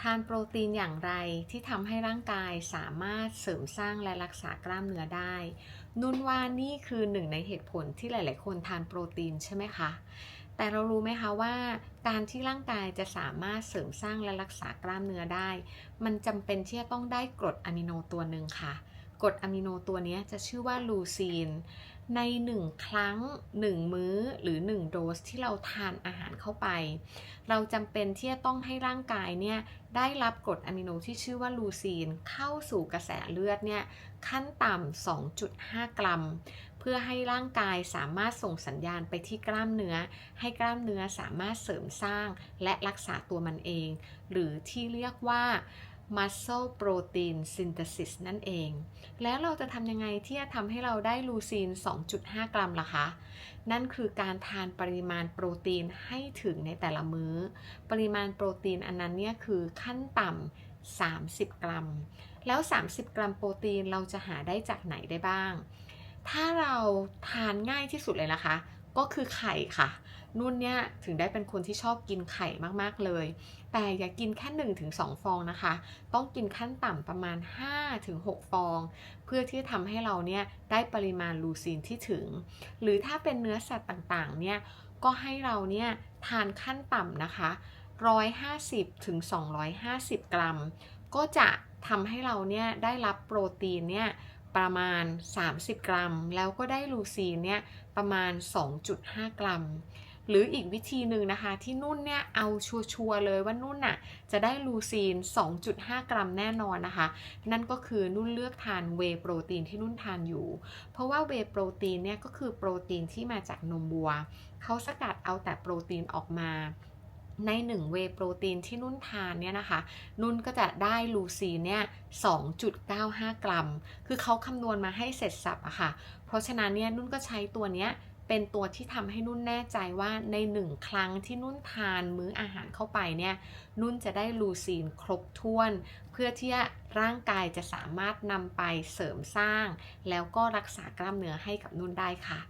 ทานโปรตีนอย่างไรที่ทำให้ร่างกายสามารถเสริมสร้างและรักษากล้ามเนื้อได้ นุ่นว่านี่คือหนึ่งในเหตุผลที่หลาย ๆ คนทานโปรตีนใช่ไหมคะ แต่เรารู้ไหมคะว่า การที่ร่างกายจะสามารถเสริมสร้างและรักษากล้ามเนื้อได้ มันจำเป็นที่จะต้องได้กรดอะมิโนตัวหนึ่งค่ะ กรดอะมิโนตัวนี้จะชื่อว่าลูซีน ใน 1 ครั้ง 1 มื้อหรือ 1 โดสที่เราทานอาหารเข้าไป เราจำเป็นที่จะต้องให้ร่างกายเนี่ยได้รับกรดอะมิโนที่ชื่อว่าลูซีนเข้าสู่กระแสเลือดเนี่ยขั้นต่ำ 2.5 กรัม เพื่อให้ร่างกายสามารถส่งสัญญาณไปที่กล้ามเนื้อ ให้กล้ามเนื้อสามารถเสริมสร้างและรักษาตัวมันเอง หรือที่เรียกว่า muscle protein synthesis นั่นเอง แล้วเราจะทำยังไงที่จะทำให้เราได้ลูซีน 2.5 กรัมล่ะคะ นั่นคือการทานปริมาณโปรตีนให้ถึงในแต่ละมื้อ ปริมาณโปรตีนอันนั้นเนี่ยคือขั้นต่ำ 30 กรัม แล้ว 30 กรัมโปรตีนเราจะหาได้จากไหนได้บ้าง ถ้าเราทานง่ายที่สุดเลยนะคะ ก็คือไข่ค่ะ นุ่นเนี่ยถึงได้เป็นคนที่ชอบกินไข่มากๆเลย แต่อย่ากินแค่1-2ฟองนะคะ ต้องกินขั้นต่ำประมาณ 5-6ฟอง เพื่อที่จะทำให้เราเนี่ยได้ปริมาณลูซีนที่ถึง หรือถ้าเป็นเนื้อสัตว์ต่างๆเนี่ยก็ให้เราเนี่ยทานขั้นต่ำนะคะ 150ถึง250 กรัม ก็จะทำให้เราเนี่ยได้รับโปรตีนเนี่ย ประมาณ 30 กรัม แล้วก็ได้ลูซีนเนี่ยประมาณ 2.5 กรัม หรืออีกวิธีหนึ่งนะคะ ที่นุ่นเนี่ยเอาชัวร์เลยว่านุ่นน่ะจะได้ลูซีน 2.5 กรัมแน่นอนนะคะ นั่นก็คือนุ่นเลือกทานเวโปรตีนที่นุ่นทานอยู่ เพราะว่าเวโปรตีนเนี่ยก็คือโปรตีนที่มาจากนมวัว เขาสกัดเอาแต่โปรตีนออกมา ใน1เวโปรตีนที่นุ่นทานเนี่ยนะคะ นุ่นก็จะได้ลูซีนเนี่ย 2.95 กรัม คือเขาคำนวณมาให้เสร็จสับอะค่ะ เพราะฉะนั้นเนี่ยนุ่นก็ใช้ตัวเนี้ยเป็นตัวที่ทำให้นุ่นแน่ใจว่าในหนึ่งครั้งที่นุ่นทานมื้ออาหารเข้าไปเนี่ย นุ่นจะได้ลูซีนครบถ้วน เพื่อที่ร่างกายจะสามารถนำไปเสริมสร้าง แล้วก็รักษากล้ามเนื้อให้กับนุ่นได้ค่ะ